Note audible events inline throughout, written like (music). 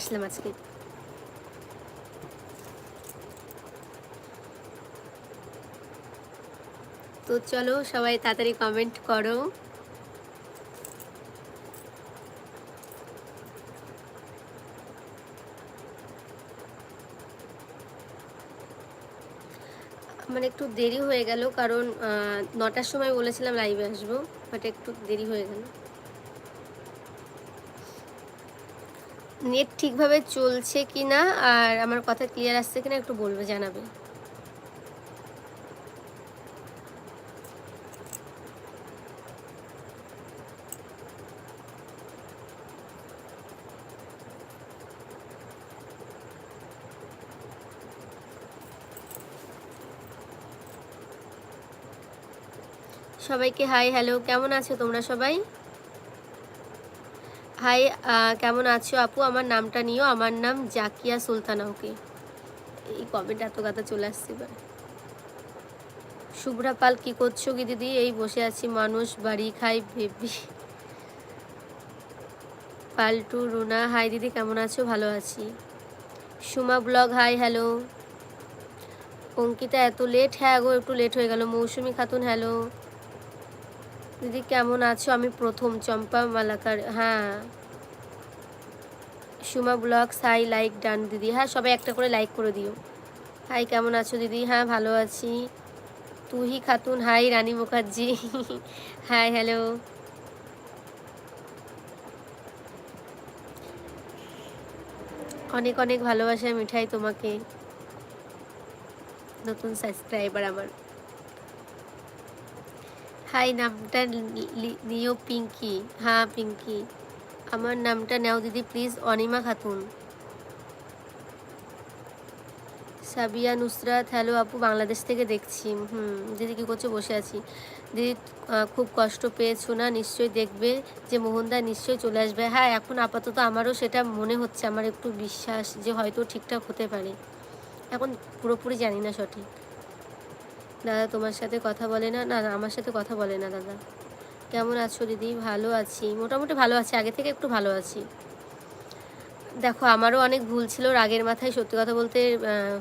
আসলাম আজকে তো চলো সবাই তাড়াতাড়ি কমেন্ট করো। মানে একটু দেরি হয়ে গেল কারণ নটার সময় বলেছিলাম লাইভে আসব বাট একটু দেরি হয়ে গেল। নেট ঠিকভাবে চলছে কি না আর আমার কথা ক্লিয়ার আসছে কিনা একটু বলবে, জানাবে। সবাইকে হাই হ্যালো কেমন আছো তোমরা সবাই? হাই কেমন আছো আপু? আমার নামটা নিও। আমার নাম জাকিয়া সুলতানা, ওকে? এই কমেন্ট এত কথা চলে আসছে এবার। শুভ্রা পাল, কি করছ কি দিদি? এই বসে আছি, মানুষ বাড়ি খাই, ভেবি। পাল্টু, রুনা, হাই দিদি, কেমন আছো? ভালো আছি। Suma blog, hi, hello. Ankita, এত লেট হ্যাঁ গো, একটু লেট হয়ে গেল। মৌসুমি খাতুন, হ্যালো। দিদি, কেমন আছো? আমি প্রথম, চম্পা মালাকার। হ্যাঁ। Suma blog hi, like, done দিদি। হ্যাঁ সবাই একটা করে লাইক করে দিও। হাই, কেমন আছো দিদি? হ্যাঁ ভালো আছি। Tuhi Khatun, hi, Rani Mukherjee. (laughs) Hi, hello. অনেক অনেক ভালোবাসা, মিঠাই তোমাকে। নতুন সাবস্ক্রাইবার আমার। হাই নামটা নিও পিঙ্কি হ্যাঁ পিঙ্কি আমার নামটা নেও দিদি প্লিজ অনিমা খাতুন সাবিয়া নুসরাত হ্যালো আপু বাংলাদেশ থেকে দেখছি হুম দিদি কী করছ বসে আছি দিদি খুব কষ্ট পেয়েছ না নিশ্চয়ই দেখবে যে মোহনদা নিশ্চয়ই চলে আসবে হ্যাঁ এখন আপাতত আমারও সেটা মনে হচ্ছে আমার একটু বিশ্বাস যে হয়তো ঠিকঠাক হতে পারে এখন পুরোপুরি জানি না সঠিক দাদা তোমার সাথে কথা বলে না না আমার সাথে কথা বলে না, দাদা। কেমন আছো দিদি? ভালো আছি। মোটামুটি ভালো আছি। আগে থেকে একটু ভালো আছি। দেখো, আমারও অনেক ভুল ছিল রাগের মাথায়। সত্যি কথা বলতে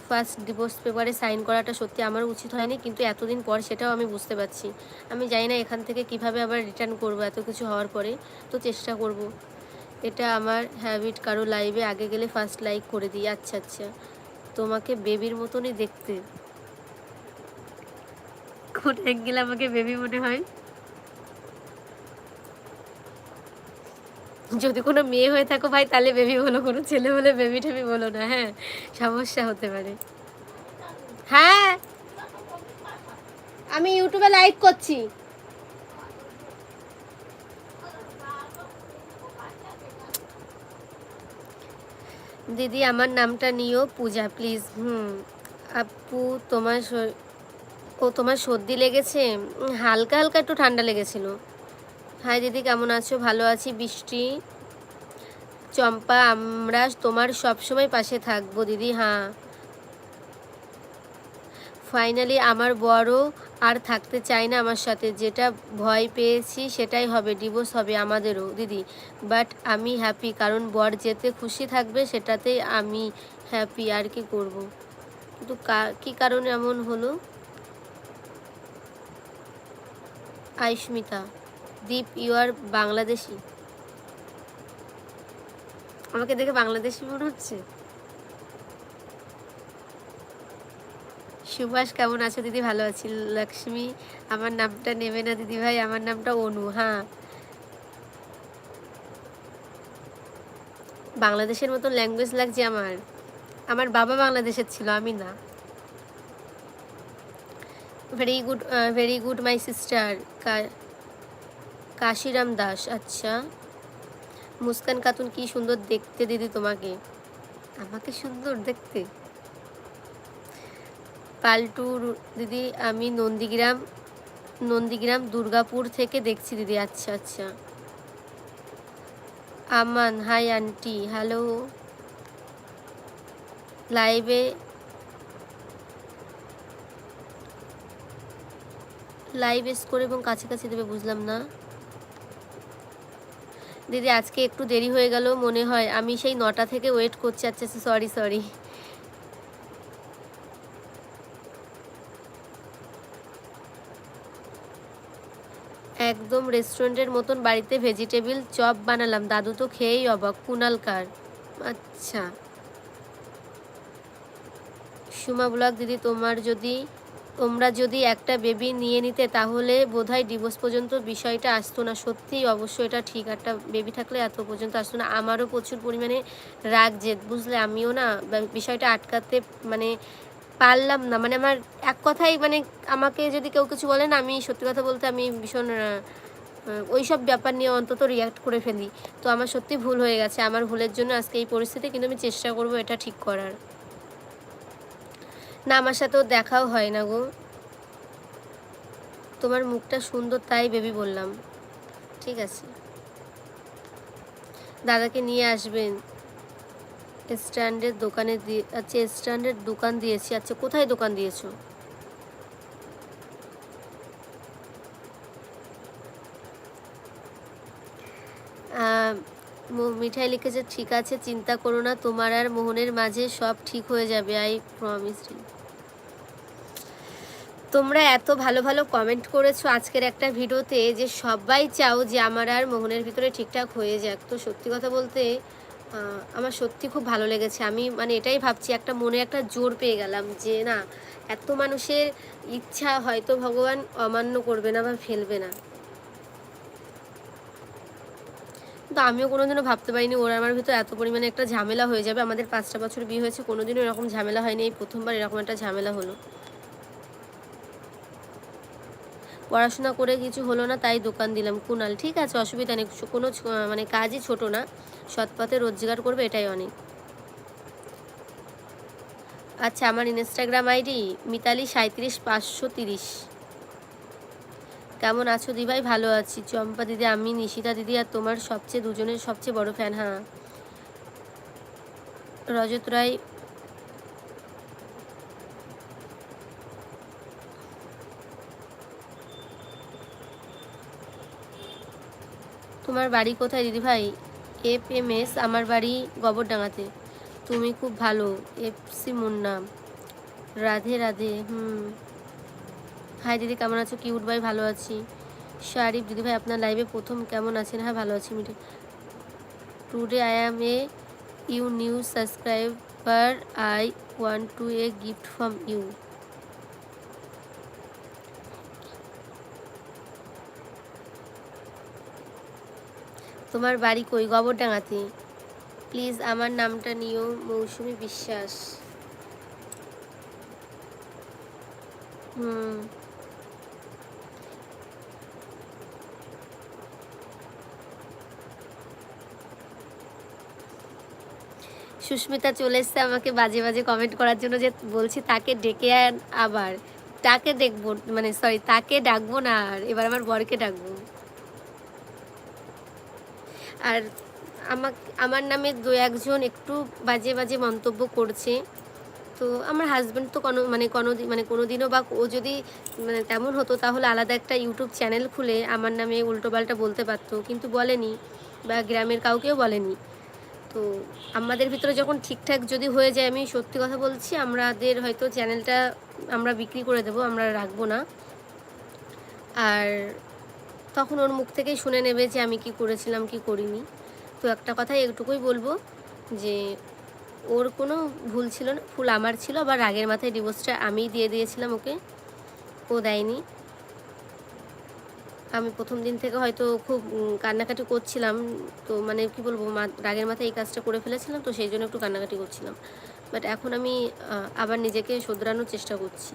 ফার্স্ট ডিভোর্স পেপারে সাইন করাটা সত্যি আমারও উচিত হয়নি, কিন্তু এতদিন পর সেটাও আমি বুঝতে পারছি। আমি জানি না এখান থেকে কীভাবে আবার রিটার্ন করব এত কিছু হওয়ার পরে, তো চেষ্টা করব। এটা আমার হ্যাবিট কারও লাইভে আগে গেলে ফার্স্ট লাইক করে দিই। আচ্ছা আচ্ছা। তোমাকে বেবির মতনই দেখতে। কোন অ্যাঙ্গেল আমাকে বেবি মনে হয়? যদি কোনো মেয়ে হয়ে থাকো ভাই, তাহলে বেবি বলো, কোনো ছেলে হলে বেবি টেবি বলো না হ্যাঁ? সমস্যা হতে পারে। হ্যাঁ? আমি ইউটিউবে লাইভ করছি। দিদি, আমার নামটা নিও, পূজা প্লিজ হুম, আপু, তোমার ও তোমার সর্দি লেগেছে? হালকা হালকা একটু ঠান্ডা লেগেছিল। হাই দিদি, কেমন আছো? ভালো আছি, বৃষ্টি? চম্পা, আমরা তোমার সব সময় পাশে থাকব দিদি হ্যাঁ ফাইনালি আমার বড় আর থাকতে চায় না আমার সাথে। যেটা ভয় পেয়েছি, সেটাই হবে ডিভোর্স হবে আমাদেরও, দিদি। বাট আমি হ্যাপি কারণ বর যেতে খুশি থাকবে, সেটাতেই আমি হ্যাপি আর কি করব? কিন্তু কি কারণে এমন হলো? Aismita, Deep you are Bangladeshi. আমাকে দেখে বাংলাদেশি মনে হচ্ছে? সুভাষ, কেমন আছো? দিদি ভালো আছি। লক্ষ্মী, আমার নামটা নেবে না দিদি ভাই, আমার নামটা অনু হ্যাঁ। বাংলাদেশের মতো ল্যাঙ্গুয়েজ লাগছে আমার। আমার বাবা বাংলাদেশের ছিল, আমি না। Very good very good my sister Kashiram Das আচ্ছা। মুস্কান খাতুন, কি সুন্দর দেখতে দিদি তোমাকে। আমাকে সুন্দর দেখতে। পাল্টু দিদি, আমি নন্দীগ্রাম নন্দীগ্রাম, দুর্গাপুর থেকে দেখছি দিদি। আচ্ছা আচ্ছা। আমান হাই আন্টি হ্যালো লাইভে লাইভ স্কোর এবং কাছাকাছি দেবে, বুঝলাম না। দিদি, আজকে একটু দেরি হয়ে গেল, মনে হয় আমি সেই নটা থেকে ওয়েট করছি। আচ্ছা সরি সরি একদম রেস্টুরেন্টের মতন বাড়িতে ভেজিটেবিল চপ বানালাম। দাদু তো খেয়েই অবাক কুনালকার আচ্ছা। সুমা ব্লগ, দিদি, তোমার যদি তোমরা যদি একটা বেবি নিয়ে নিতে, তাহলে বোধহয় ডিভোর্স পর্যন্ত বিষয়টা আসতো না। সত্যিই অবশ্যই এটা ঠিক। একটা বেবি থাকলে এত পর্যন্ত আসতো না। আমারও প্রচুর পরিমাণে রাগ, জেদ, বুঝলে? আমিও না বিষয়টা আটকাতে মানে পারলাম না। মানে আমার এক কথাই মানে আমাকে যদি কেউ কিছু বলেন আমি সত্যি কথা বলতে আমি ভীষণ ওই সব ব্যাপার নিয়ে অন্তত রিয়াক্ট করে ফেলি। তো আমার সত্যি ভুল হয়ে গেছে। আমার ভুলের জন্য আজকে এই পরিস্থিতি, কিন্তু আমি চেষ্টা করব এটা ঠিক করার। না, আমার সাথেও দেখাও হয় না গো। তোমার মুখটা সুন্দর, তাই বেবি বললাম। ঠিক আছে। দাদাকে নিয়ে আসবেন। স্ট্যান্ডের দোকানে দিয়ে আচ্ছা স্ট্যান্ডের দোকান দিয়েছি। আচ্ছা কোথায় দোকান দিয়েছ? মিঠাই লিখেছে, ঠিক আছে, চিন্তা করো না, তোমার আর মোহনের মাঝে সব ঠিক হয়ে যাবে আই প্রমিস তোমরা এত ভালো ভালো কমেন্ট করেছ আজকের একটা ভিডিওতে যে সবাই চাও যে আমার আর মোহনের ভিতরে ঠিকঠাক হয়ে যাক। তো সত্যি কথা বলতে আমার সত্যি খুব ভালো লেগেছে। আমি মানে এটাই ভাবছি, একটা মনে একটা জোর পেয়ে গেলাম যে না, এত মানুষের ইচ্ছা হয়তো ভগবান অমান্য করবে না বা ফেলবে না। তো আমিও কোনোদিনও ভাবতে পারিনি, ওরা আমার ভিতরে এত পরিমাণে একটা ঝামেলা হয়ে যাবে। আমাদের পাঁচটা বছর বিয়ে হয়েছে, কোনোদিনও এরকম ঝামেলা হয়নি। এই প্রথমবার এরকম একটা ঝামেলা হলো। পড়াশোনা করে কিছু হলো না, তাই দোকান দিলাম। কুনাল, ঠিক আছে, অসুবিধা নেই কোনো মানে কাজই ছোট না। সৎ পথে রোজগার করবে, এটাই অনেক। আচ্ছা আমার ইনস্টাগ্রাম আইডি মিতালি সাঁত্রিশ পাঁচশো তিরিশ। কেমন আছো দিভাই? ভালো আছি। চম্পা দিদি, আমি নিশিতা দিদি আর তোমার সবচেয়ে দুজনের সবচেয়ে বড় ফ্যান হ্যাঁ। রজত রায় তোমার বাড়ি কোথায় দিদি ভাই? এফ এম এস আমার বাড়ি গোবরডাঙ্গাতে। তুমি খুব ভালো এফ সি মুন্না। রাধে রাধে, হুম। হাই দিদি, কেমন আছো? কিউট ভাই, ভালো আছি। শারিফ, দিদি ভাই, আপনার লাইভে প্রথম কেমন আছেন? হ্যাঁ ভালো আছি, Mithu. Today I am a you new subscriber I want to a gift from you তোমার বাড়ি কই? গোবরডাঙ্গাতে। প্লিজ, আমার নামটা নিও, মৌসুমি বিশ্বাস। হুম। সুস্মিতা চলে এসছে আমাকে বাজে বাজে কমেন্ট করার জন্য যে বলছি, তাকে ডেকে আন আবার। তাকে দেখব মানে সরি তাকে ডাকবো না আর, এবার আমার বরকে ডাকবো। আর আমাক, আমার নামে দু একজন একটু বাজে বাজে মন্তব্য করছে। তো আমার হাজব্যান্ড তো কোনো মানে কোনো মানে কোনো দিনও বা ও যদি মানে তেমন হতো তাহলে আলাদা একটা ইউটিউব চ্যানেল খুলে আমার নামে উল্টোপাল্টা বলতে পারতো, কিন্তু বলেনি বা গ্রামের কাউকেও বলেনি। তো আমাদের ভিতরে যখন ঠিকঠাক যদি হয়ে যায়, আমি সত্যি কথা বলছি, আমাদের হয়তো চ্যানেলটা আমরা বিক্রি করে দেবো, আমরা রাখব না। আর তখন ওর মুখ থেকেই শুনে নেবে যে আমি কি করেছিলাম, কি করিনি। তো একটা কথাই এটুকুই বলব যে ওর কোনো ভুল ছিল না, ভুল আমার ছিল, আবার রাগের মাথায় ডিভোর্সটা আমিই দিয়ে দিয়েছিলাম ওকে। ও দেয়নি। আমি প্রথম দিন থেকে হয়তো খুব কান্নাকাটি করছিলাম। তো মানে কি বলব রাগের মাথায় এই কাজটা করে ফেলেছিলাম, তো সেই জন্য একটু কান্নাকাটি করছিলাম। বাট এখন আমি আবার নিজেকে শোধরানোর চেষ্টা করছি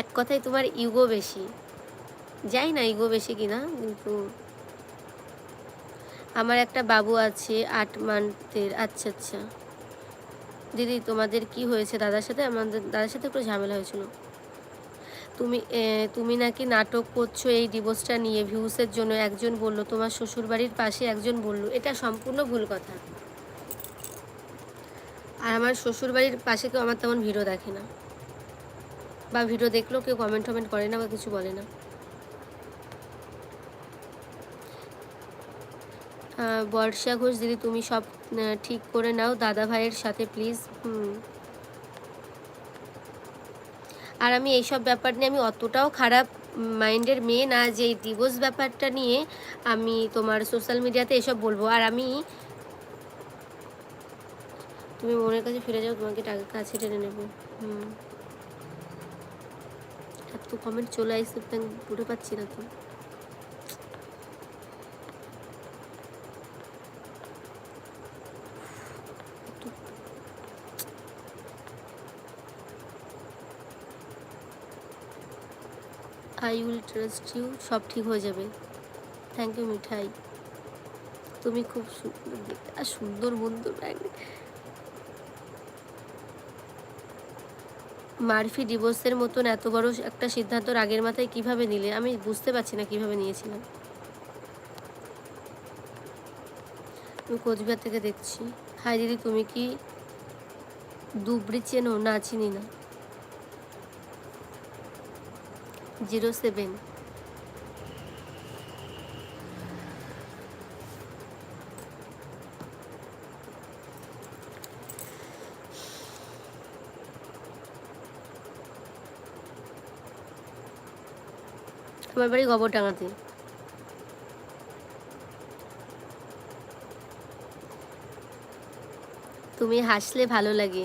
এক কথায় তোমার ইগো বেশি। যাই না ইগো বেশি কিনা, কিন্তু আমার একটা বাবু আছে আট মান্থের। আচ্ছা আচ্ছা। দিদি, তোমাদের কি হয়েছে দাদার সাথে? আমাদের দাদার সাথে একটু ঝামেলা হয়েছিল। তুমি তুমি নাকি নাটক করছ এই ডিভোর্সটা নিয়ে? ভিউসের জন্য একজন বলল, তোমার শ্বশুর বাড়ির পাশে একজন বলল। এটা সম্পূর্ণ ভুল কথা। আর আমার শ্বশুর বাড়ির পাশে কেউ আমার তেমন ভিড়ও দেখে না। বা ভিডিও দেখলেও কেউ কমেন্ট টমেন্ট করে না বা কিছু বলে না। বর্ষা ঘোষ, দিদি তুমি সব ঠিক করে নাও। দাদা ভাইয়ের সাথে প্লিজ হুম। আর আমি এইসব ব্যাপার নিয়ে আমি অতটাও খারাপ মাইন্ডের মেয়ে না যে এই ডিভোর্স ব্যাপারটা নিয়ে আমি তোমার সোশ্যাল মিডিয়াতে এসব বলব। আর আমি, তুমি মনের কাছে ফিরে যাও, তোমাকে টাকা কাছে টেনে নেব। হুম। এত কমেন্ট চলে আসছে তো পড়ে পাচ্ছি না তো। আই উইল ট্রাস্ট ইউ সব ঠিক হয়ে যাবে। Thank you Mithai. তুমি খুব সুন্দর আর সুন্দর বন্ধু মারফি ডিভোর্সের মতন এত বড় একটা সিদ্ধান্ত রাগের মাথায় কীভাবে নিলে? আমি বুঝতে পারছি না কীভাবে নিয়েছিলাম। আমি কোচবিহার থেকে দেখছি। হাই দিদি, তুমি কি দুবড়ি চেনো না চিনি না? জিরো সেভেন আমার বাড়ি গোবরডাঙ্গাতে। তুমি হাসলে ভালো লাগে।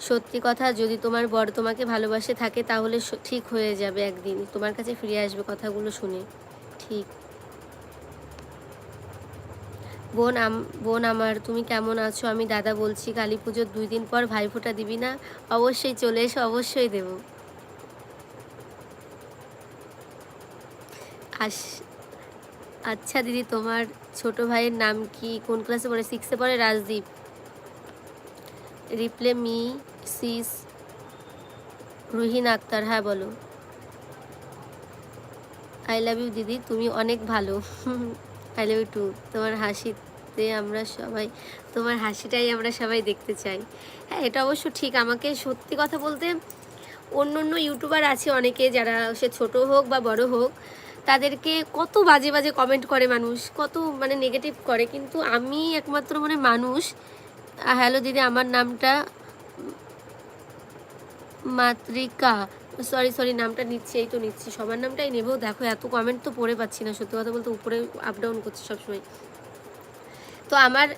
সত্যি কথা, যদি তোমার বর তোমাকে ভালোবাসে থাকে, তাহলে ঠিক হয়ে যাবে একদিন। তোমার কাছে ফিরে আসবে কথাগুলো শুনে। ঠিক। বোন বোন আমার, তুমি কেমন আছো? আমি দাদা বলছি, কালী পুজোর দুই দিন পর ভাইফোঁটা দিবি না? অবশ্যই চলে এসো, অবশ্যই দেব। আস আচ্ছা দিদি, তোমার ছোট ভাইয়ের নাম কি? কোন ক্লাসে পড়ে? সিক্সে পড়ে? Rajdeep. Reply me sis Ruhin Akter. হ্যাঁ বলো। আই লাভ ইউ দিদি, তুমি অনেক ভালো। আই লাভ ইউ টু তোমার হাসিতে আমরা সবাই, তোমার হাসিটাই আমরা সবাই দেখতে চাই। হ্যাঁ এটা অবশ্য ঠিক। আমাকে সত্যি কথা বলতে অন্য অন্য ইউটিউবার আছে অনেকে যারা সে ছোট হোক বা বড় হোক, তাদেরকে কত বাজে বাজে কমেন্ট করে মানুষ, কত মানে নেগেটিভ করে। কিন্তু আমি একমাত্র মানে মানুষ হ্যালো দিদি, আমার নামটা মাতৃকা। সরি সরি নামটা নিচ্ছি, এই তো নিচ্ছি। সবার নামটাই নেব। দেখো, এত কমেন্ট তো পড়ে পাচ্ছি না। সত্যি কথা বলতে উপরে আপ ডাউন করছি সবসময়। তো আমার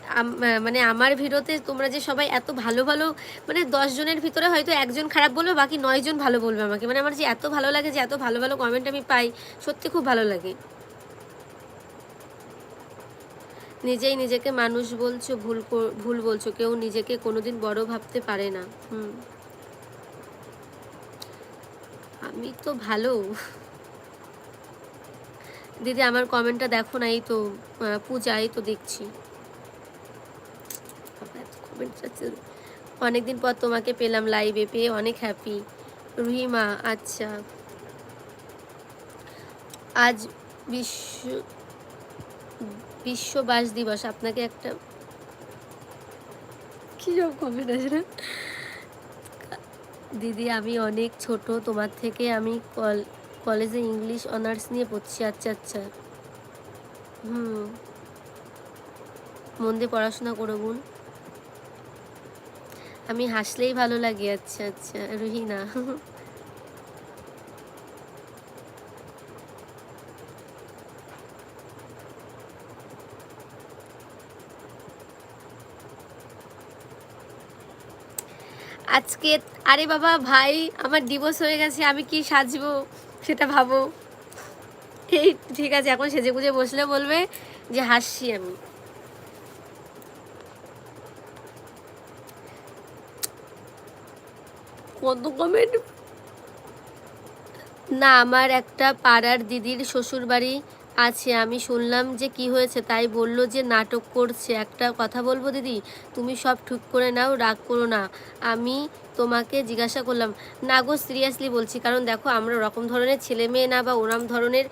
মানে আমার ভিডিওতে তোমরা যে সবাই এত ভালো ভালো মানে দশ জনের ভিতরে হয়তো একজন খারাপ বলবে, বাকি নয় জন ভালো বলবে আমাকে। মানে আমার যে এত ভালো লাগে, যে এত ভালো ভালো কমেন্ট আমি পাই, সত্যি খুব ভালো লাগে। নিজেই নিজেকে মানুষ বলছো, ভুল ভুল বলছো, কেউ নিজেকে কোনোদিন বড় ভাবতে পারে না। হুম। আমি তো ভালো। দিদি, আমার কমেন্টটা দেখো না এই তো পূজা এই তো দেখছি। Comment অনেকদিন পর তোমাকে পেলাম লাইভে পেয়ে অনেক হ্যাপি রুহিমা আচ্ছা। আজ বিশ্ব বিশ্ব বাস দিবস, আপনাকে একটা কি সব কমেন্ট আছে না দিদি, আমি অনেক ছোট, তোমার থেকে আমি কল কলেজে ইংলিশ অনার্স নিয়ে পড়ছি আচ্ছা আচ্ছা। হুম। মন দিয়ে পড়াশোনা করো আমি হাসলেই ভালো লাগে আচ্ছা আচ্ছা রুহিনা। আজকে, আরে বাবা, ভাই, আমার ডিভোর্স হয়ে গেছে, আমি কি সাজবো সেটা ভাবো? এই, ঠিক আছে, এখন সেজে গুজে বসলে বলবে যে হাসছি আমি। কত কমেন্ট না, আমার একটা পাড়ার দিদির শ্বশুর বাড়ি আছে। আমি শুনলাম যে কি হয়েছে, তাই বলল যে নাটক করছে। একটা কথা বলব দিদি? তুমি সব ঠিক করে নাও, রাগ করো না। আমি তোমাকে জিজ্ঞাসা করলাম, না গো সিরিয়াসলি বলছি, কারণ দেখো আমরা ওরকম ধরনের ছেলে মেয়ে না বা ওরম ধরনের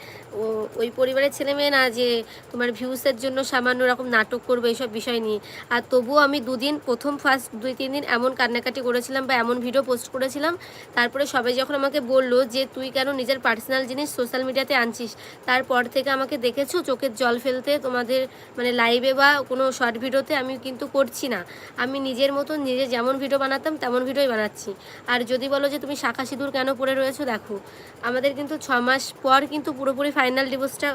ওই পরিবারের ছেলে মেয়ে না যে তোমার ভিউসের জন্য সামান্য রকম নাটক করবে এইসব বিষয় নিয়ে। আর তবুও আমি দুদিন, প্রথম ফার্স্ট দুই, তিন দিন এমন কান্নাকাটি করেছিলাম বা এমন ভিডিও পোস্ট করেছিলাম, তারপরে সবাই যখন আমাকে বলল যে তুই কেন নিজের পার্সোনাল জিনিস সোশ্যাল মিডিয়াতে আনছিস, তারপর থেকে আমাকে দেখেছ চোখের জল ফেলতে তোমাদের মানে লাইভে বা কোনো শর্ট ভিডিওতে আমি কিন্তু করছি না। আমি নিজের মতো নিজে যেমন ভিডিও বানাতাম, তেমন ভিডিওই বানাচ্ছি আর যদি বলো যে তুমি শাখা সিঁদুর কেন পরে রয়েছো, দেখো। আমাদের কিন্তু ছ মাস পর কিন্তু পুরোপুরি ফাইনাল ডিভোর্সটা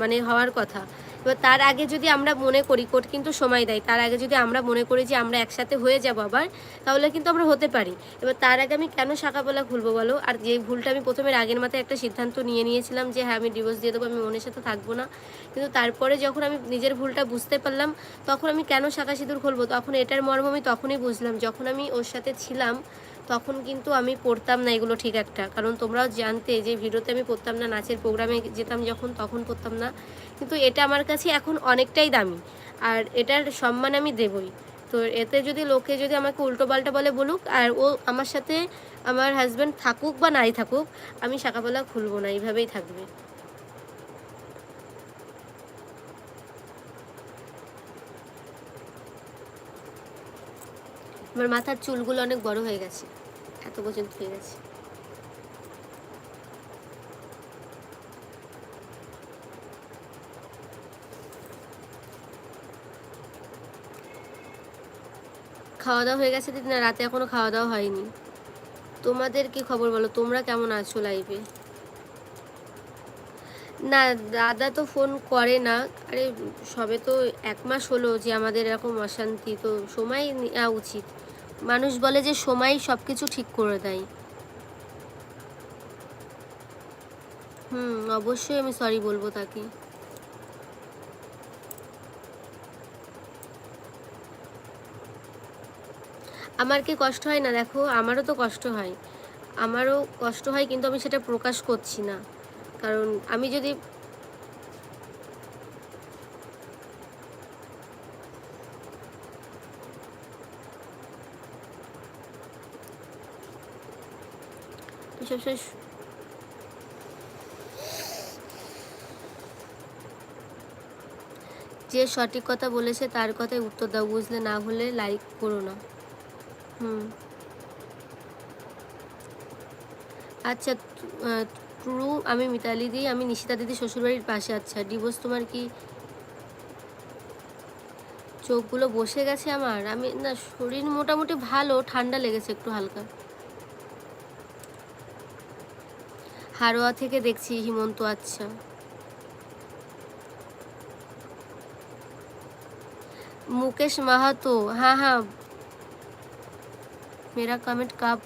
মানে হওয়ার কথা। এবার তার আগে যদি আমরা মনে করি, কোর্ট কিন্তু সময় দেয়, তার আগে যদি আমরা মনে করি যে আমরা একসাথে হয়ে যাব আবার, তাহলে কিন্তু আমরা হতে পারি। এবার তার আগে আমি কেন শাখাবেলা খুলবো বলো? আর যে ভুলটা আমি প্রথমে আগের মাথায় একটা সিদ্ধান্ত নিয়ে নিয়েছিলাম যে হ্যাঁ আমি ডিভোর্স দিয়ে দেবো, আমি মনের সাথে থাকব না। কিন্তু তারপরে যখন আমি নিজের ভুলটা বুঝতে পারলাম, তখন আমি কেন শাখা সিঁদুর খুলবো? তখন এটার মর্ম আমি তখনই বুঝলাম, যখন আমি ওর সাথে ছিলাম তখন কিন্তু আমি পড়তাম না এগুলো ঠিক একটা। কারণ তোমরাও জানতে যে ভিডিওতে আমি পড়তাম না, নাচের প্রোগ্রামে যেতাম যখন, তখন পড়তাম না। কিন্তু এটা আমার কাছে এখন অনেকটাই দামি। আর এটার সম্মান আমি দেবই। তো এতে যদি লোকে যদি আমাকে উল্টো পাল্টা বলে বলুক, আর ও আমার সাথে আমার হাজব্যান্ড থাকুক বা নাই থাকুক, আমি শাখাবেলা খুলবো না, এইভাবেই থাকবে। আমার মাথার চুলগুলো অনেক বড় হয়ে গেছে। এত পর্যন্ত হয়ে গেছে। খাওয়া দাওয়া হয়ে গেছে দিদি, না রাতে এখনও খাওয়া দাওয়া হয়নি। তোমাদের কি খবর বলো? তোমরা কেমন আছো লাইভে না, দাদা তো ফোন করে না। আরে, সবে তো এক মাস হলো যে আমাদের এরকম অশান্তি, তো সময় নেওয়া উচিত। মানুষ বলে যে সময় সব কিছু ঠিক করে দেয়। হুম, অবশ্যই আমি সরি বলব তাকে। আমার কি কষ্ট হয় না? দেখো, আমারও তো কষ্ট হয়। আমারও কষ্ট হয়, কিন্তু আমি সেটা প্রকাশ করছি না। কারণ আমি যদি সু- যে সঠিক কথা বলেছে তার কথাই উত্তর দাও, বুঝলে? না হলে লাইক করো না। হুম। আচ্ছা ট্রু, আমি মিতালি দি, আমি নিশিতা দিদি শ্বশুরবাড়ির পাশে। আচ্ছা ডিভোর্স তোমার কি চোখগুলো বসে গেছে আমার? আমি, না, শরীর মোটামুটি ভালো, ঠান্ডা লেগেছে একটু হালকা। হারোয়া থেকে দেখছি হিমন্ত আচ্ছা मुकेश महातो हाँ हाँ मेरा कमेंट कब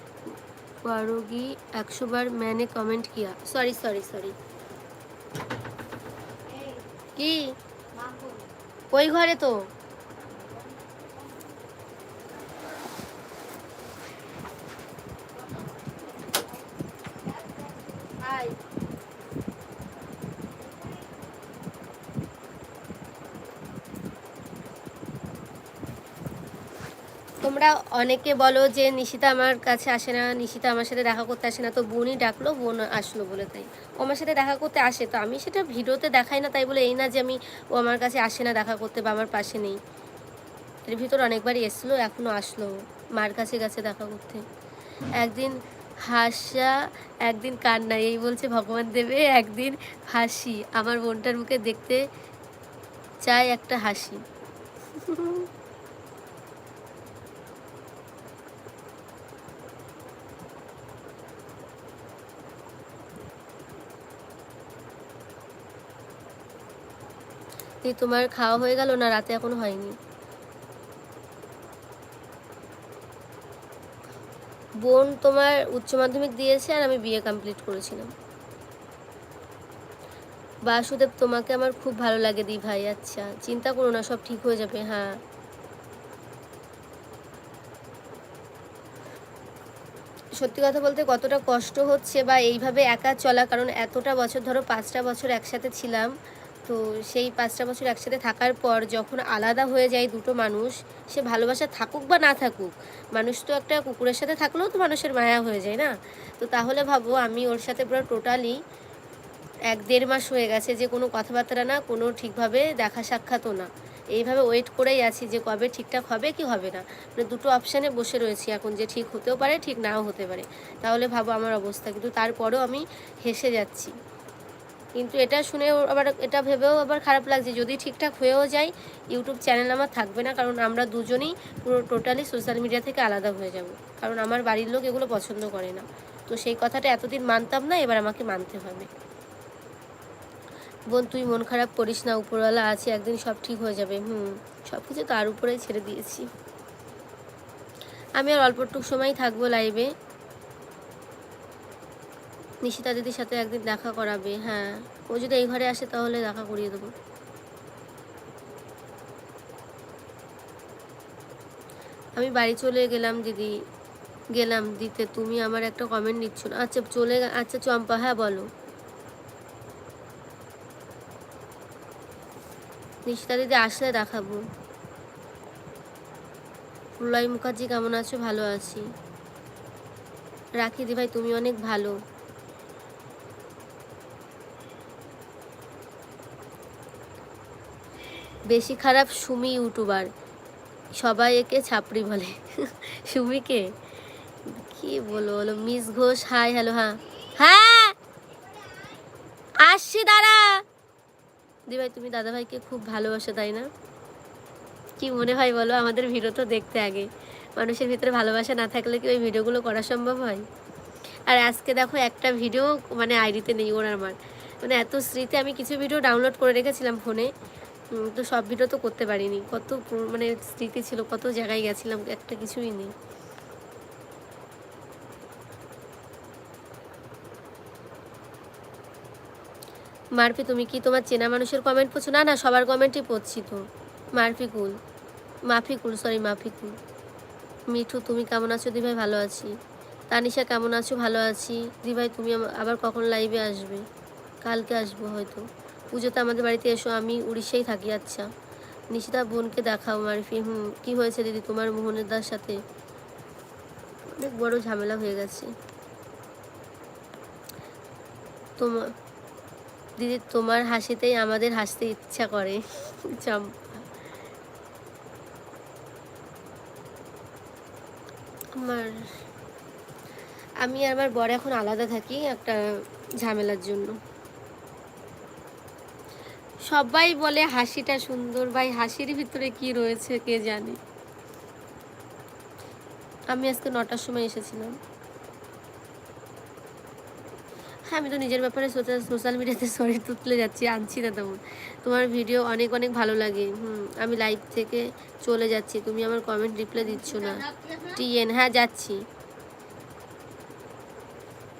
पढ़ोगी একশো বার मैंने कमेंट किया सॉरी सॉरी सॉरी কি ওই ঘরে তো তোমরা অনেকে বলো যে নিশিতা আমার কাছে আসে না, নিশিতা আমার সাথে দেখা করতে আসে না, তো বোনই ডাকলো, বোন আসলো বলে তাই। ও আমার সাথে দেখা করতে আসে, তো আমি সেটা ভিডিওতে দেখাই না তাই বলে এই না যে আমি ও আমার কাছে আসে না, দেখা করতে বা আমার পাশে নেই। এর ভিতর অনেকবারই এসলো এখনও আসলো মার কাছে গেছে দেখা করতে। একদিন হাসা, একদিন কান্না, এই বলছে ভগবান দেবে, একদিন হাসি। আমার বোনটার মুখে দেখতে চাই একটা হাসি। তোমার খাওয়া হয়ে গেল না, রাতে এখনও হয়নি? বোন তোমার উচ্চ মাধ্যমিক দিয়েছে আর আমি বিএ কমপ্লিট করেছিলাম। বাসুদেব, তোমাকে আমার খুব ভালো লাগে দি ভাই আচ্ছা। চিন্তা করো না, সব ঠিক হয়ে যাবে হ্যাঁ। সত্যি কথা বলতে কতটা কষ্ট হচ্ছে বা এইভাবে একা চলা, কারণ এতটা বছর ধরো, পাঁচটা বছর একসাথে ছিলাম। তো সেই পাঁচটা বছর একসাথে থাকার পর যখন আলাদা হয়ে যায় দুটো মানুষ, সে ভালোবাসা থাকুক বা না থাকুক, মানুষ তো একটা কুকুরের সাথে থাকলেও তো মানুষের মায়া হয়ে যায় না? তো তাহলে ভাবো, আমি ওর সাথে পুরো টোটালি এক দেড় মাস হয়ে গেছে যে কোনো কথাবার্তা না কোনো ঠিকভাবে দেখা সাক্ষাৎও না। এইভাবে ওয়েট করেই আছি যে কবে ঠিকঠাক হবে কি হবে না। মানে দুটো অপশানে বসে রয়েছি এখন যে ঠিক হতেও পারে, ঠিক নাও হতে পারে। তাহলে ভাবো আমার অবস্থা, কিন্তু তারপরেও আমি হেসে যাচ্ছি। কিন্তু এটা শুনে আবার, এটা ভেবেও আবার খারাপ লাগছে। যদি ঠিকঠাক হয়েও যায় ইউটিউব চ্যানেল আমার থাকবে না, কারণ আমরা দুজনেই পুরো টোটালি সোশ্যাল মিডিয়া থেকে আলাদা হয়ে যাব। কারণ আমার বাড়ির লোক এগুলো পছন্দ করে না। তো সেই কথাটা এতদিন মানতাম না, এবার আমাকে মানতে হবে। বোন, তুই মন খারাপ করিস না, উপরওয়ালা আছে, একদিন সব ঠিক হয়ে যাবে। হুম সব কিছু তার উপরেই ছেড়ে দিয়েছি। আমি আর অল্পটুক সময় থাকব লাইভে নিশিতা দিদির সাথে একদিন দেখা করাবে হ্যাঁ। ও যদি এই ঘরে আসে তাহলে দেখা করিয়ে দেবো। আমি বাড়ি চলে গেলাম দিদি। গেলাম, দিতে তুমি আমার একটা কমেন্ট নিচ্ছ না। আচ্ছা চলে আচ্ছা চম্পা হ্যাঁ বলো। নিশিতা দিদি আসলে দেখাবো। প্রলয় মুখার্জি কেমন আছো? ভালো আছি। রাখি দি ভাই তুমি অনেক ভালো। বেশি খারাপ সুমি ইউটিউবার। সবাই একে ছাপড়ি বলে। (laughs) সুমিকে কি? বলো বলো? মিস ঘোষ, হাই, হ্যালো হ্যাঁ। হ্যাঁ! আসছি দাঁড়া দি ভাই তুমি দাদাভাইকে খুব ভালোবাসো, তাই না? কি মনে হয় বলো? আমাদের ভিডিও তো দেখতে আগে। মানুষের ভিতরে ভালোবাসা না থাকলে কি ওই ভিডিওগুলো করা সম্ভব হয়? আর আজকে দেখো একটা ভিডিও মানে আইডিতে নেই ওর আমার। মানে এত স্মৃতি, আমি কিছু ভিডিও ডাউনলোড করে রেখেছিলাম ফোনে তো সব ভিডিও তো করতে পারিনি। কত মানে স্মৃতি ছিল, কত জায়গায় গেছিলাম, একটা কিছুই নেই। মারফি, তুমি কি তোমার চেনা মানুষের কমেন্ট পড়ছো? না না, সবার কমেন্টই পড়ছি তো। মারফিকুল। মাফিকুল সরি মাফিকুল। মিঠু, তুমি কেমন আছো? দিভাই, ভালো আছি। তানিশা, কেমন আছো? ভালো আছি। দিভাই, তুমি আবার কখন লাইভে আসবে? কালকে আসব হয়তো। পুজোতে আমাদের বাড়িতে এসো, আমি উড়িষ্যায় থাকি আচ্ছা। নিশিতা বোনকে দেখাও, মারফি, হুম, কি হয়েছে দিদি তোমার মোহনের দার সাথে? অনেক বড় ঝামেলা হয়ে গেছে। তোমার দিদি তোমার হাসিতেই আমাদের হাসতে ইচ্ছা করে (laughs) আমার, আমি আর আমার বর এখন আলাদা থাকি একটা ঝামেলার জন্য। সবাই বলে হাসিটা সুন্দর। ভাই, হাসির ভিতরে কি রয়েছে কে জানে? আমি আজকে নটার সময় এসেছিলাম। হ্যাঁ আমি তো নিজের ব্যাপারে সোশ্যাল মিডিয়াতে সরি তুলে যাচ্ছি, আনছি না তেমন তোমার ভিডিও অনেক অনেক ভালো লাগে। হুম, আমি লাইভ থেকে চলে যাচ্ছি। তুমি আমার কমেন্ট রিপ্লাই দিচ্ছ না। টিএন হ্যাঁ যাচ্ছি।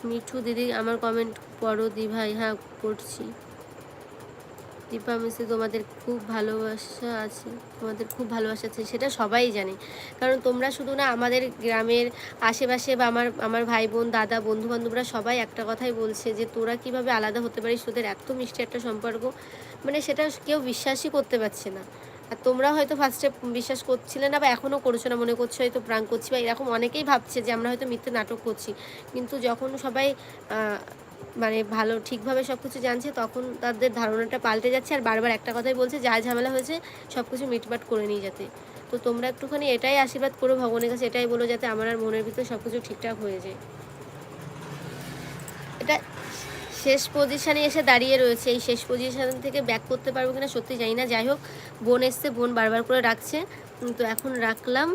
মিঠু দিদি, আমার কমেন্ট পড়ো দি ভাই। হ্যাঁ করছি। দীপা মিসে তোমাদের খুব ভালোবাসা আছে, তোমাদের খুব ভালোবাসা আছে, সেটা সবাই জানে। কারণ তোমরা শুধু না আমাদের গ্রামের আশেপাশে বা আমার আমার ভাই বোন দাদা বন্ধু বান্ধবরা সবাই একটা কথাই বলছে যে, তোরা কীভাবে আলাদা হতে পারিস? তোদের এত মিষ্টি একটা সম্পর্ক। মানে সেটা কেউ বিশ্বাসই করতে পারছে না। আর তোমরা হয়তো ফার্স্টে বিশ্বাস করছিলে না বা এখনও করছ না, মনে করছ হয়তো প্রাণ করছি বা এরকম অনেকেই ভাবছে যে, আমরা হয়তো মিথ্যে নাটক করছি। কিন্তু যখন সবাই মানে ভালো ঠিকভাবে সব কিছু জানছে, তখন তাদের ধারণাটা পাল্টে যাচ্ছে আর বারবার একটা কথাই বলছে, যা ঝামেলা হয়েছে সব কিছু মিটমাট করে নিয়ে যাতে। তো তোমরা একটুখানি এটাই আশীর্বাদ করো ভগবানের কাছে, এটাই বলো যাতে আমার আর মনের ভিতরে সব কিছু ঠিকঠাক হয়ে যায়। এটা শেষ পজিশানে এসে দাঁড়িয়ে রয়েছে, এই শেষ পজিশান থেকে ব্যাক করতে পারব কিনা সত্যি জানি না। যাই হোক, বোন এসছে, বোন বারবার করে রাখছে তো এখন রাখলাম।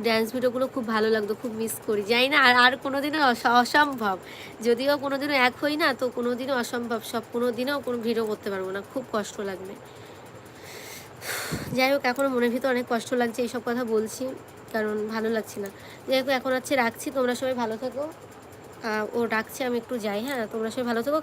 ড্যান্স ভিডিওগুলো খুব ভালো লাগতো, খুব মিস করি। জানি না, আর আর কোনোদিনও অস- অসম্ভব। যদিও কোনোদিনও এক হই না, তো কোনোদিনও অসম্ভব। সব কোনো দিনও কোনো ভিডিও করতে পারব না, খুব কষ্ট লাগবে। যাই হোক এখনও মনের ভিতরে অনেক কষ্ট লাগছে, এইসব কথা বলছি, কারণ ভালো লাগছে না। যাই হোক, এখন হচ্ছে রাখছি, তোমরা সবাই ভালো থাকো। ও ডাকছে, আমি একটু যাই হ্যাঁ? তোমরা সবাই ভালো থেকো